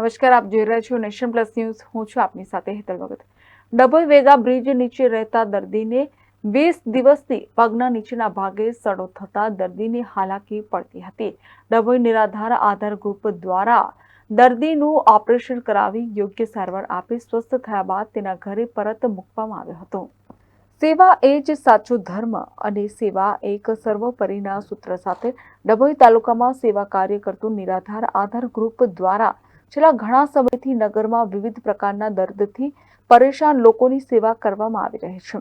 નમસ્કાર, આપ જોઈ રહ્યા છો નેશન પ્લસ ન્યૂઝ. હું છું આપની સાથે હેતલ ભગત. ડભોઈ વેગા બ્રિજ નીચે રહેતા દર્દીને વીસ દિવસથી પગના નીચેના ભાગે સડો થતા દર્દીને હાલાકી પડતી હતી. ડભોઈ નિરાધાર આધાર ગ્રુપ દ્વારા દર્દીનું ઓપરેશન કરાવી યોગ્ય સારવાર આપી સ્વસ્થ થયા બાદ તેના ઘરે પરત મૂકવામાં આવ્યો હતો. સેવા એ જ સાચો ધર્મ અને સેવા એક સર્વોપરીના સૂત્ર સાથે ડભોઈ તાલુકામાં સેવા કાર્ય કરતું નિરાધાર આધાર ગ્રુપ દ્વારા છેલ્લા ઘણા સમયથી નગરમાં વિવિધ પ્રકારના દર્દથી પરેશાન લોકોની સેવા કરવામાં આવી રહી છે.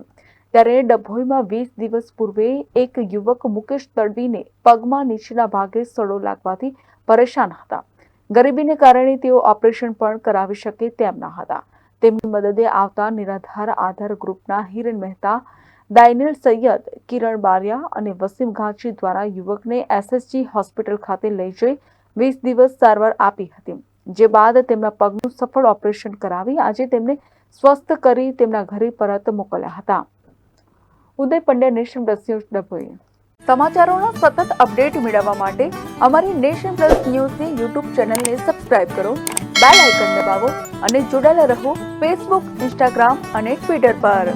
ત્યારે ડભોઈમાં વીસ દિવસ પૂર્વે એક યુવક મુકેશ તડવીને પગમાં નીચેના ભાગે સડો લાગવાથી પરેશાન હતા. ગરીબીને કારણે તેઓ ઓપરેશન પણ કરાવી શકે તેમ ન હતા. તેમની મદદે આવતા નિરાધાર આધાર ગ્રુપના હિરેન મહેતા દાઇનેલ સૈયદ, કિરણ બારિયા અને વસીમ ઘાંચી દ્વારા યુવકને એસએસજી હોસ્પિટલ ખાતે લઈ જઈ વીસ દિવસ સારવાર આપી હતી. જે બાદ તેમના પગનું સફળ ઓપરેશન કરાવી આજે તેમને સ્વસ્થ કરી તેમના ઘરે પરત મોકલ્યા હતા. Uday Pandya, Nation Plus News, Dabhoi. સમાચારોના સતત અપડેટ મેળવવા માટે અમારી નેશન પ્લસ ન્યૂઝની યુટ્યુબ ચેનલને સબસ્ક્રાઇબ કરો, બેલ આઇકન દબાવો અને જોડાયેલા રહો ફેસબુક, ઇન્સ્ટાગ્રામ અને ટ્વિટર પર.